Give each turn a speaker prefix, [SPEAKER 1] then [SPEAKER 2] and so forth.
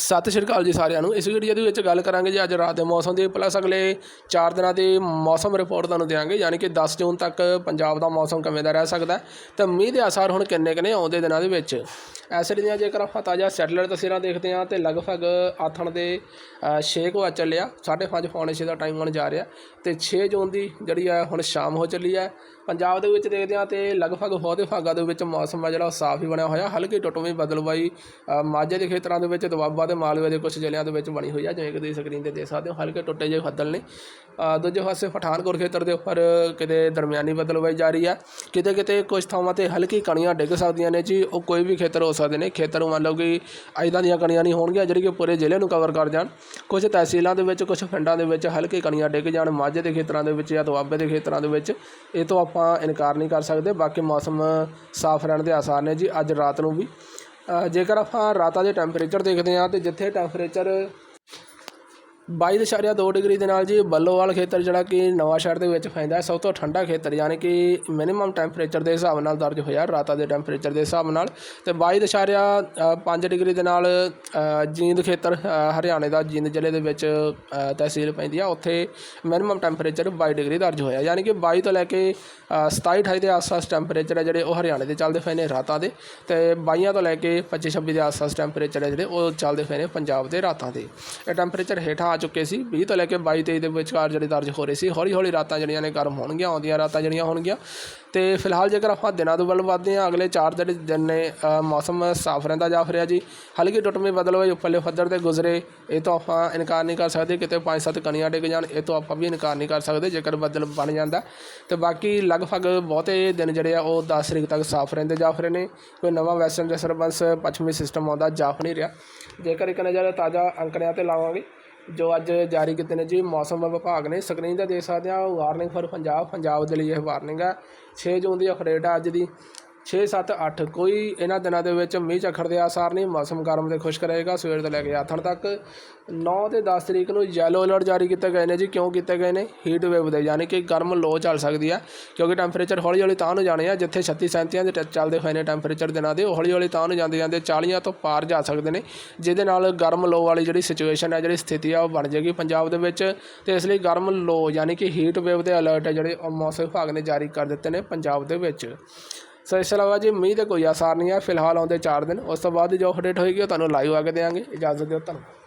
[SPEAKER 1] ਸਤਿ ਸ਼੍ਰੀ ਅਕਾਲ ਜੀ ਸਾਰਿਆਂ ਨੂੰ। ਇਸ ਵੀਡੀਓ ਦੇ ਵਿੱਚ ਗੱਲ ਕਰਾਂਗੇ ਜੀ ਅੱਜ ਰਾਤ ਦੇ ਮੌਸਮ ਦੀ। ਪਲੱਸ ਅਗਲੇ 4 ਦਿਨਾਂ ਦੀ ਮੌਸਮ ਰਿਪੋਰਟ ਤੁਹਾਨੂੰ ਦਿਆਂਗੇ। ਯਾਨੀ ਕਿ 10 ਜੂਨ ਤੱਕ ਪੰਜਾਬ ਦਾ ਮੌਸਮ ਕਿਵੇਂ ਦਾ ਰਹਿ ਸਕਦਾ ਹੈ ਤੇ ਮੀਂਹ ਦੇ ਆਸਾਰ ਹੁਣ ਕਿੰਨੇ ਕਿੰਨੇ ਆਉਂਦੇ ਦਿਨਾਂ ਦੇ ਵਿੱਚ। ਐਸਿਡ ਦੀਆਂ ਜੇਕਰ ਆਪਾਂ ਤਾਜ਼ਾ ਸੈਟਲਾਈਟ ਤਸਵੀਰਾਂ ਦੇਖਦੇ ਹਾਂ ਤੇ ਲਗਭਗ ਆਥਣ ਦੇ 6 ਕੁ ਵਜੇ ਚੱਲਿਆ 5:30 ਪੌਣੇ 6 ਦਾ ਟਾਈਮ ਹੋਣ ਜਾ ਰਿਹਾ। ਤੇ 6 ਜੂਨ ਦੀ ਜਿਹੜੀ ਆ ਹੁਣ ਸ਼ਾਮ ਹੋ ਚੱਲੀ ਹੈ ਪੰਜਾਬ ਦੇ ਵਿੱਚ ਦੇਖਦੇ ਹਾਂ ਤੇ ਲਗਭਗ ਬਹੁਤੇ ਭਾਗਾਂ ਦੇ ਵਿੱਚ ਮੌਸਮ ਆ ਜਿਹੜਾ ਸਾਫ਼ ਹੀ ਬਣਿਆ ਹੋਇਆ। ਹਲਕੀ ਟੁੱਟਵੀਂ ਬਦਲਵਾਈ। ਮਾਝੇ ਦੇ ਖੇਤਰਾਂ ਦੇ ਵਿੱਚ ਦੁਆਬਾ ਤੇ ਮਾਲਵੇ ਦੇ ਕੁਝ ਜ਼ਿਲ੍ਹਿਆਂ ਦੇ ਵਿੱਚ ਬਣੀ ਹੋਈ ਆ, ਜਿਵੇਂ ਕਿ ਤੁਸੀਂ ਸਕਰੀਨ ਤੇ ਦੇਖ ਸਕਦੇ ਹੋ ਹਲਕੇ ਟੁੱਟੇ ਜਿਹੇ ਬੱਦਲ ਨੇ। ਦੂਜੇ ਪਾਸੇ ਪਠਾਨਕੋਟ ਖੇਤਰ ਦੇ ਉੱਪਰ ਕਿਤੇ ਦਰਮਿਆਨੀ ਬਦਲਵਾਈ ਜਾ ਰਹੀ ਹੈ ਕਿਤੇ ਕਿਤੇ ਕੁਝ ਥਾਵਾਂ ਤੇ ਹਲਕੀ ਕਣੀਆਂ ਡਿੱਗ ਸਕਦੀਆਂ ਨੇ ਜੀ, ਉਹ ਕੋਈ ਵੀ ਖੇਤਰ ਹੋ ਸਕਦੇ ਨੇ। ਖੇਤਰ ਮੰਨ ਲਓ ਕਿ ਐਦਾਂ ਦੀਆਂ ਕਣੀਆਂ ਨਹੀਂ ਹੋਣਗੀਆਂ, ਜਿਹੜੀ ਕਿ ਪੂਰੇ ਜ਼ਿਲ੍ਹੇ ਨੂੰ ਕਵਰ ਕਰ ਜਾਣ। ਕੁਝ ਤਹਿਸੀਲਾਂ ਦੇ ਵਿੱਚ ਕੁਝ ਪਿੰਡਾਂ ਦੇ ਵਿੱਚ ਹਲਕੀ ਕਣੀਆਂ ਡਿੱਗ ਜਾਣ, ਮਾਝੇ ਦੇ ਖੇਤਰਾਂ ਦੇ ਵਿੱਚ ਜਾਂ ਦੁਆਬੇ ਦੇ ਖੇਤਰਾਂ ਦੇ ਵਿੱਚ। ਇਹ ਤੋਂ ਆਪਾਂ ਇਨਕਾਰ ਨਹੀਂ ਕਰ ਸਕਦੇ। ਬਾਕੀ ਮੌਸਮ ਸਾਫ਼ ਰਹਿਣ ਦੇ ਆਸਾਰ ਨੇ ਜੀ, ਅੱਜ ਰਾਤ ਨੂੰ ਵੀ। ਜੇਕਰ ਆਪਾਂ ਰਾਤਾਂ ਦੇ ਟੈਂਪਰੇਚਰ ਦੇਖਦੇ ਹਾਂ ਤੇ ਜਿੱਥੇ ਟੈਂਪਰੇਚਰ 22.2 ਡਿਗਰੀ ਦੇ ਨਾਲ ਜੀ, ਬੱਲੋਵਾਲ ਖੇਤਰ ਜਿਹੜਾ ਕਿ ਨਵਾਂ ਸ਼ਹਿਰ ਦੇ ਵਿੱਚ ਪੈਂਦਾ ਹੈ, ਸਭ ਤੋਂ ਠੰਡਾ ਖੇਤਰ, ਯਾਨੀ ਕਿ ਮਿਨੀਮਮ ਟੈਂਪਰੇਚਰ ਦੇ ਹਿਸਾਬ ਨਾਲ ਦਰਜ ਹੋਇਆ, ਰਾਤਾਂ ਦੇ ਟੈਂਪਰੇਚਰ ਦੇ ਹਿਸਾਬ ਨਾਲ। ਤੇ 22.5 ਡਿਗਰੀ ਦੇ ਨਾਲ ਜੀਂਦ ਖੇਤਰ ਹਰਿਆਣੇ ਦਾ ਜੀਂਦ ਜ਼ਿਲ੍ਹੇ ਦੇ ਵਿੱਚ ਤਹਿਸੀਲ ਪੈਂਦੀ ਆ, ਉੱਥੇ ਮਿਨੀਮਮ ਟੈਂਪਰੇਚਰ 22 ਡਿਗਰੀ ਦਰਜ ਹੋਇਆ। ਯਾਨੀ ਕਿ 22 ਤੋਂ ਲੈ ਕੇ 27 28 ਦੇ ਆਸ-ਪਾਸ ਟੈਂਪਰੇਚਰ ਹੈ ਜਿਹੜੇ, ਉਹ ਹਰਿਆਣੇ ਦੇ ਚੱਲਦੇ ਪਏ ਨੇ ਰਾਤਾਂ ਦੇ। ਤੇ 22 ਤੋਂ ਲੈ ਕੇ 25 26 ਦੇ ਆਸ-ਪਾਸ ਟੈਂਪਰੇਚਰ ਹੈ ਜਿਹੜੇ, ਉਹ ਚੱਲਦੇ ਪਏ ਨੇ ਪੰਜਾਬ ਦੇ ਰਾਤਾਂ ਦੇ। ਇਹ ਟੈਂਪਰੇਚਰ ਹੇਠਾਂ ਚੁੱਕੇ ਸੀ 20 ਤੋਂ ਲੈ ਕੇ 22 23 ਦੇ ਵਿਚਕਾਰ ਜਿਹੜੇ ਦਰਜ ਹੋ ਰਹੇ ਸੀ, ਹੌਲੀ ਹੌਲੀ ਰਾਤਾਂ ਜਿਹੜੀਆਂ ਨੇ ਗਰਮ ਹੋਣਗੀਆਂ, ਆਉਂਦੀਆਂ ਰਾਤਾਂ ਜਿਹੜੀਆਂ ਹੋਣਗੀਆਂ। ਤੇ ਫਿਲਹਾਲ ਜੇਕਰ ਆਪਾਂ ਦਿਨਾਂ ਤੋਂ ਵੱਲ ਵੱਧਦੇ ਹਾਂ, ਅਗਲੇ 4 ਜਿਹੜੇ ਦਿਨ ਨੇ ਮੌਸਮ ਸਾਫ਼ ਰਹਿੰਦਾ ਜਾ ਰਿਹਾ ਜੀ। ਹਲਕੀ ਟੁੱਟਵੇਂ ਬਦਲ ਹੋਏ ਉੱਪਰਲੇ ਫੱਦਰ ਤੇ ਗੁਜ਼ਰੇ, ਇਹ ਤੋਂ ਆਪਾਂ ਇਨਕਾਰ ਨਹੀਂ ਕਰ ਸਕਦੇ, ਕਿਤੇ 5-7 ਕਣੀਆਂ ਡਿੱਗ ਜਾਣ, ਇਹ ਤੋਂ ਆਪਾਂ ਵੀ ਇਨਕਾਰ ਨਹੀਂ ਕਰ ਸਕਦੇ, ਜੇਕਰ ਬੱਦਲ ਬਣ ਜਾਂਦਾ। ਤੇ ਬਾਕੀ ਲਗਭਗ ਬਹੁਤੇ ਦਿਨ ਜਿਹੜੇ ਆ, ਉਹ 10 ਤਰੀਕ ਤੱਕ ਸਾਫ਼ ਰਹਿੰਦੇ ਜਾ ਰਹੇ ਨੇ। ਕੋਈ ਨਵਾਂ ਵੈਸਟਰਨ ਡਿਸਟਰਬੈਂਸ, ਪੱਛਮੀ ਸਿਸਟਮ ਆਉਂਦਾ ਜਾਫ ਨਹੀਂ ਰਿਹਾ। ਜੇਕਰ ਇੱਕ ਨਜ਼ਰ ਤਾਜ਼ਾ ਅੰਕੜਿਆਂ ਤੇ ਲਾਵਾਂਗੇ ਜੋ ਅੱਜ ਜਾਰੀ ਕੀਤੇ ਨੇ ਜੀ, ਮੌਸਮ ਵਿਭਾਗ ਨੇ ਸਕਰੀਨ ਤੇ ਦੇਖ ਸਕਦੇ ਆ ਵਾਰਨਿੰਗ ਫॉर ਪੰਜਾਬ ਪੰਜਾਬ ਦੇ ਲਈ ਇਹ ਵਾਰਨਿੰਗ ਹੈ 6 ਜੂਨ ਦੀ ਅਪਡੇਟ ਹੈ ਅੱਜ ਦੀ। 6 7 8 ਕੋਈ ਇਹਨਾਂ ਦਿਨਾਂ ਦੇ ਵਿੱਚ ਮੀਂਹ ਝੱਖੜ ਦੇ ਆਸਾਰ ਨਹੀਂ, ਮੌਸਮ ਗਰਮ ਤੇ ਖੁਸ਼ਕ ਰਹੇਗਾ, ਸਵੇਰ ਤੋਂ ਲੈ ਕੇ ਆਥਣ ਤੱਕ। 9 ਤੇ 10 ਤਰੀਕ ਨੂੰ ਯੈਲੋ ਅਲਰਟ ਜਾਰੀ ਕੀਤੇ ਗਏ ਨੇ ਜੀ। ਕਿਉਂ ਕੀਤੇ ਗਏ ਨੇ? ਹੀਟ ਵੇਵ ਦੇ, ਯਾਨੀ ਕਿ ਗਰਮ ਲੋ ਚੱਲ ਸਕਦੀ ਆ, ਕਿਉਂਕਿ ਟੈਂਪਰੇਚਰ ਹੌਲੀ ਹੌਲੀ ਤਾਂ ਨੂੰ ਜਾਣੇ ਆ, ਜਿੱਥੇ 36 37 ਦੇ ਟ- ਚੱਲਦੇ ਹੋਏ ਨੇ ਟੈਂਪਰੇਚਰ ਦਿਨਾਂ ਦੇ, ਉਹ ਹੌਲੀ ਹੌਲੀ ਤਾਂ ਨੂੰ ਜਾਂਦੇ ਜਾਂਦੇ 40 ਤੋਂ ਪਾਰ ਜਾ ਸਕਦੇ ਨੇ, ਜਿਹਦੇ ਨਾਲ ਗਰਮ ਲੋ ਵਾਲੀ ਜਿਹੜੀ ਸਿਚੁਏਸ਼ਨ ਹੈ ਜਿਹੜੀ ਸਥਿਤੀ ਆ, ਉਹ ਬਣ ਜਾਏਗੀ ਪੰਜਾਬ ਦੇ ਵਿੱਚ। ਤੇ ਇਸ ਲਈ ਗਰਮ ਲੋ, ਯਾਨੀ ਕਿ ਹੀਟ ਵੇਵ ਦੇ ਅਲਰਟ ਹੈ ਜਿਹੜੇ, ਉਹ ਮੌਸਮ ਵਿਭਾਗ ਨੇ ਜਾਰੀ ਕਰ ਦਿੱਤੇ ਨੇ ਪੰਜਾਬ ਦੇ ਵਿੱਚ। ਸੋ ਇਸ ਤੋਂ ਇਲਾਵਾ ਜੀ ਮੀਂਹ ਦੇ ਕੋਈ ਆਸਾਰ ਨਹੀਂ ਹੈ। ਫਿਲਹਾਲ ਆਉਂਦੇ 4 ਦਿਨ। ਉਸ ਤੋਂ ਬਾਅਦ ਜੋ ਅਪਡੇਟ ਹੋਏਗੀ ਉਹ ਤੁਹਾਨੂੰ ਲਾਈਵ ਆ ਕੇ ਦੇਵਾਂਗੇ ਇਜਾਜ਼ਤ ਦਿਓ, ਧੰਨਵਾਦ।